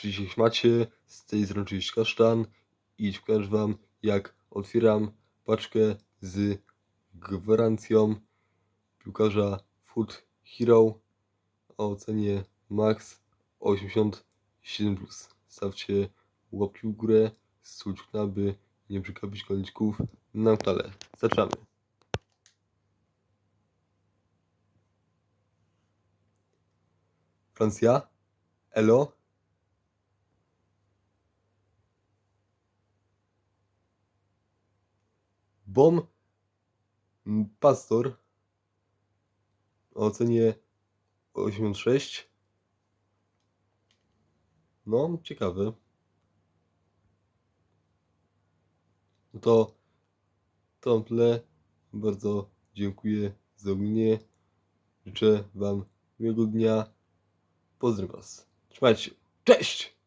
Czy się macie? Z tej strony oczywiście kasztan i pokażę wam jak otwieram paczkę z gwarancją piłkarza Foot Hero o cenie max 87+. Stawcie łapki w górę, suć by nie przegapić konieczków na kanale. Zaczynamy. Francja? Elo? Bom m, Pastor o cenie 86. No, ciekawe. No to to. Bardzo dziękuję za oglądanie. Życzę Wam miłego dnia. Pozdrawiam Was. Trzymajcie się. Cześć!